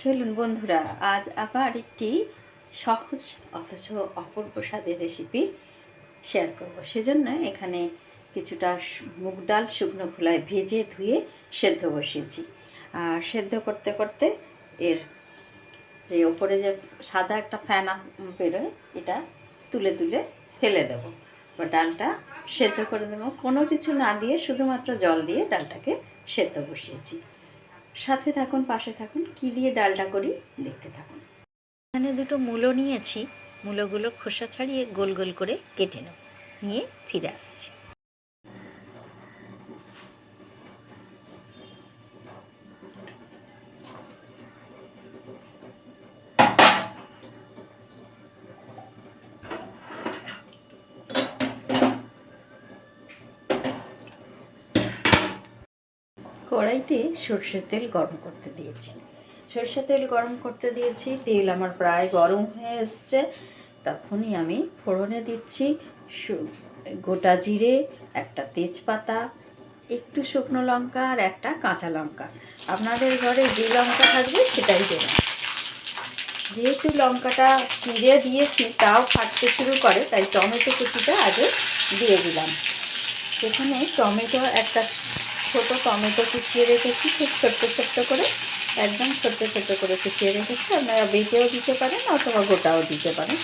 চলুন বন্ধুরা, আজ আবার একটি সহজ অথচ অপূর্ব স্বাদের রেসিপি শেয়ার করব। সেজন্য এখানে কিছুটা মুগ ডাল শুকনো খোলায় ভেজে ধুয়ে সেদ্ধ বসিয়েছি। আর সেদ্ধ করতে করতে এর যে ওপরে যে সাদা একটা ফ্যানা বেরোয়, এটা তুলে তুলে ফেলে দেবো। বা ডালটা সেদ্ধ করে দেবো কোনো কিছু না দিয়ে শুধুমাত্র জল দিয়ে ডালটাকে সেদ্ধ বসিয়েছি। সাথে থাকুন, পাশে থাকুন, কি দিয়ে ডালটা করি দেখতে থাকুন। এখানে দুটো মূলো নিয়েছি। মূলোগুলো খোসা ছাড়িয়ে গোল গোল করে কেটে নেব। নিয়ে ফিরে আসছি। কড়াইতে সর্ষের তেল গরম করতে দিয়েছি। সর্ষের তেল গরম করতে দিয়েছি, তেল আমার প্রায় গরম হয়ে এসছে। তখনই আমি ফোড়নে দিচ্ছি গোটা জিরে, একটা তেজপাতা, একটু শুকনো লঙ্কা আর একটা কাঁচা লঙ্কা। আপনাদের ঘরে যে লঙ্কা থাকবে সেটাই দেবেন। যেহেতু লঙ্কাটা চিড়ে দিয়েছি, তাও ফাটতে শুরু করে, তাই টমেটো কুচিটা আগে দিয়ে দিলাম। সেখানে টমেটো একটা ছোট টমেটো কুচিয়ে রেখেছি, খুব ছোট্ট ছোট্ট করে, একদম ছোট্ট ছোট্ট করে কুচিয়ে রেখেছি। আপনারা বেটেও দিতে পারেন অথবা গোটাও দিতে পারেন।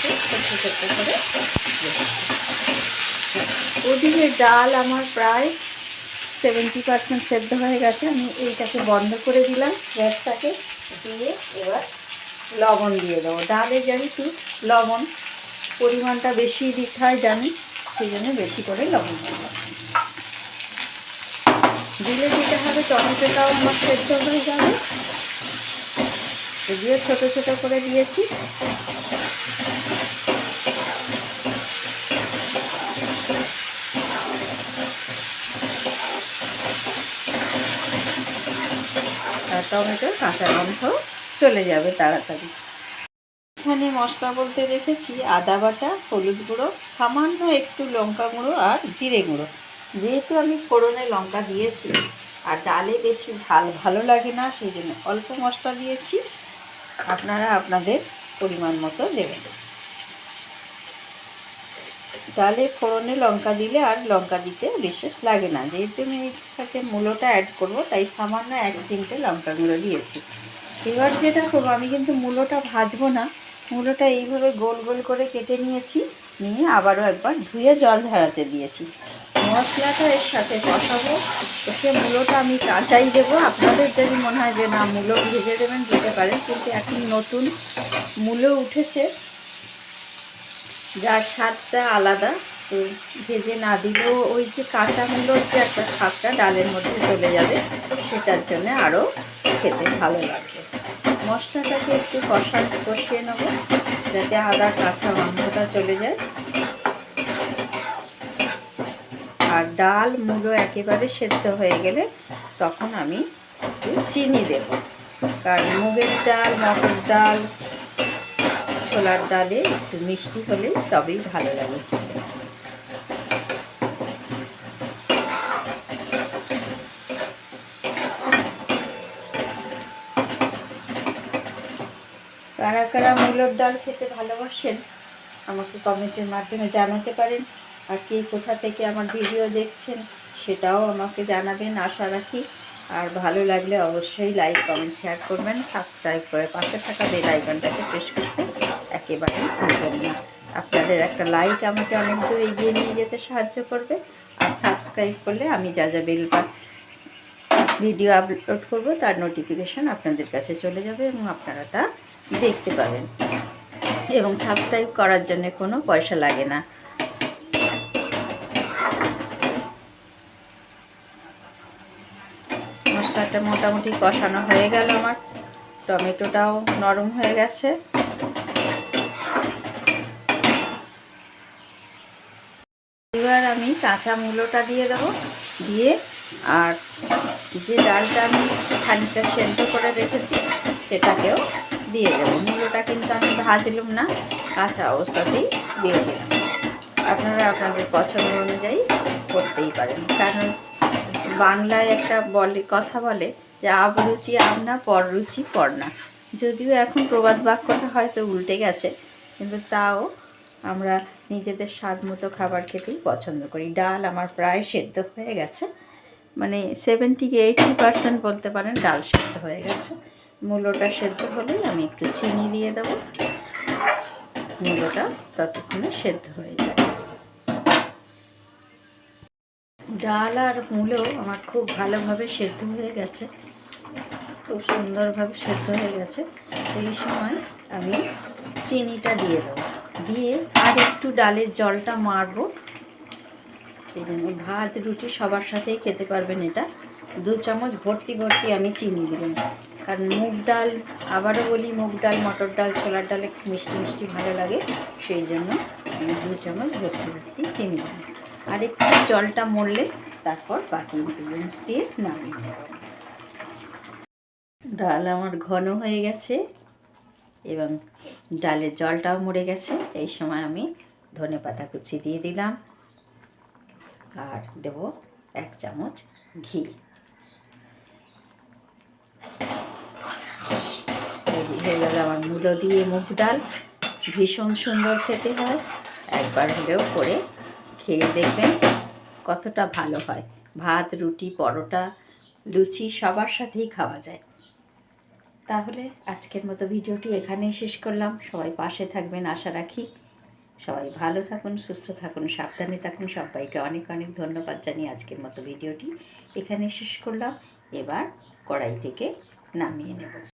ছোট্ট ছোট্ট করে ওদিকে ডাল আমার প্রায় সেভেন্টি পার্সেন্ট সেদ্ধ হয়ে গেছে। আমি এইটাকে বন্ধ করে দিলাম গ্যাসটাকে দিয়ে এবার লবণ দিয়ে দেবো। ডালে যেহেতু লবণ, পরিমাণটা বেশি দিতে হয় জানি, সেই জন্য বেশি করে লবণ দিলাম দিলে দিতে হবে, টমেটোটাও আমার সেদ্ধ হয়ে যাবে। এগুলো ছোট ছোট করে দিয়েছি। টমেটোর কাঁচা গন্ধ চলে যাবে তাড়াতাড়ি। এখানে মশলা বলতে রেখেছি আদা বাটা, হলুদ গুঁড়ো, সামান্য একটু লঙ্কা গুঁড়ো আর জিরে গুঁড়ো। যেহেতু আমি ফোড়নে লঙ্কা দিয়েছি, আর ডালে বেশি ঝাল ভালো লাগে না, সেই জন্য অল্প মশলা দিয়েছি। আপনারা আপনাদের পরিমাণ মতো দেবেন। ডালে ফোড়নে লঙ্কা দিলে আর লঙ্কা দিতে বিশেষ লাগে না। যেহেতু আমি এর সাথে মূলোটা অ্যাড করব, তাই সামান্য এক চিমটে লঙ্কা গুঁড়ো দিয়েছি। এবার যেটা করব, আমি কিন্তু মূলোটা ভাজবো না। মূলোটা এইভাবে গোল গোল করে কেটে নিয়েছি, নিয়ে আবারও একবার ধুয়ে জল ঝরাতে দিয়েছি। মশলাটা এর সাথে কষাবো। এসে মূলোটা আমি কাঁচাই দেবো। আপনাদের যদি মনে হয় যে, না, মূলো ভেজে দেবেন, দিতে পারেন। কিন্তু এখন নতুন মূলো উঠেছে। যার স্বাদটা আলাদা। তো ভেজে না দিলেও ওই যে কাঁচা মূলোর যে একটা স্বাদটা ডালের মধ্যে চলে যাবে, সেটার জন্য আরও খেতে ভালো লাগবে। মশলাটাকে একটু কষা কষিয়ে নেব, যাতে আদা কাঁচা গন্ধটা চলে যায়। আর ডাল মূলো একেবারে সেদ্ধ হয়ে গেলে তখন আমি একটু চিনি দেব। কারণ মুগের ডাল, মটর ডাল, ছোলার ডালে একটু মিষ্টি হলে তবেই ভালো লাগে। কারা কারা মূলর ডাল খেতে ভালোবাসেন, আমাকে কমেন্টের মাধ্যমে জানাতে পারেন। আর কে কোথা থেকে আমার ভিডিও দেখছেন সেটাও আমাকে জানাবেন, আশা রাখি। আর ভালো লাগলে অবশ্যই লাইক, কমেন্ট, শেয়ার করবেন। সাবস্ক্রাইব করে পাশে থাকা বেল আইকনটাকে প্রেস করতে একেবারেই ভুলবেন না। আপনাদের একটা লাইক আমাকে অনেক দূর এগিয়ে নিয়ে যেতে সাহায্য করবে। আর সাবস্ক্রাইব করলে আমি যা যা বেল বা ভিডিও আপলোড করব, তার নোটিফিকেশন আপনাদের কাছে চলে যাবে এবং আপনারা তা দেখতে পাবেন। এবং সাবস্ক্রাইব করার জন্য কোনো পয়সা লাগে না। মশলাটা মোটামুটি কষানো হয়ে গেল আমার। টমেটোটাও নরম হয়ে গেছে। এবার আমি কাঁচা মূলোটা দিয়ে দেবো। দিয়ে আর যে ডালটা আমি খানিকটা সেদ্ধ করে রেখেছি, সেটাকেও দিয়ে দেবো। মূলোটা কিন্তু আমি ভাজলুম না, কাঁচা অবস্থাতেই দিয়ে দিলাম। আপনারা আপনাদের পছন্দ অনুযায়ী করতেই পারেন। কারণ বাংলায় একটা বলে, কথা বলে যে যে আব রুচি আব না, পর রুচি পর না। যদিও এখন প্রবাদ বাক্যটা হয়তো উল্টে গেছে, কিন্তু তাও আমরা নিজেদের স্বাদ মতো খাবার খেতেই পছন্দ করি। ডাল আমার প্রায় সেদ্ধ হয়ে গেছে। মানে সেভেন্টি এইটি পার্সেন্ট বলতে পারেন ডাল সেদ্ধ হয়ে গেছে। মূলোটা সেদ্ধ হলেই আমি একটু চিনি দিয়ে দেবো। মূলোটা ততক্ষণে সেদ্ধ হয়ে যায়। ডাল আর মূলো আমার খুব ভালোভাবে সেদ্ধ হয়ে গেছে। খুব সুন্দরভাবে সেদ্ধ হয়ে গেছে। এই সময় আমি চিনিটা দিয়ে দেবো। দিয়ে আর একটু ডালের জলটা মারবো। সেই জন্য ভাত, রুটি সবার সাথেই খেতে পারবেন এটা। দু চামচ ভর্তি ভর্তি আমি চিনি দিলাম। কারণ মুগ ডাল, আবারও বলি মুগ ডাল, মটর ডাল, ছোলার ডাল একটু মিষ্টি মিষ্টি ভালো লাগে। সেই জন্য আমি দু চামচ ভর্তি ভর্তি চিনি দিলাম। আর একটু জলটা মরলে তারপর বাকি ইনগ্রিডিয়েন্টস দিয়ে নামিয়ে দেবো ডাল আমার ঘন হয়ে গেছে এবং ডালের জলটাও মরে গেছে। এই সময় আমি ধনে পাতা কুচি দিয়ে দিলাম আর দেব এক চামচ ঘি। হয়ে গেল আমার মুলো দিয়ে মুগ ডাল। ভীষণ সুন্দর খেতে হয়। একবার হলেও করে খেয়ে দেখবেন কতটা ভালো হয়। ভাত, রুটি, পরোটা, লুচি সবার সাথেই খাওয়া যায়। তাহলে আজকের মতো ভিডিওটি এখানেই শেষ করলাম। সবাই পাশে থাকবেন, আশা রাখি। সবাই ভালো থাকুন, সুস্থ থাকুন, সাবধানে থাকুন। সবাইকে অনেক অনেক ধন্যবাদ জানিয়ে আজকের মতো ভিডিওটি এখানে শেষ করলাম। এবার কড়াই থেকে নামিয়ে নেব।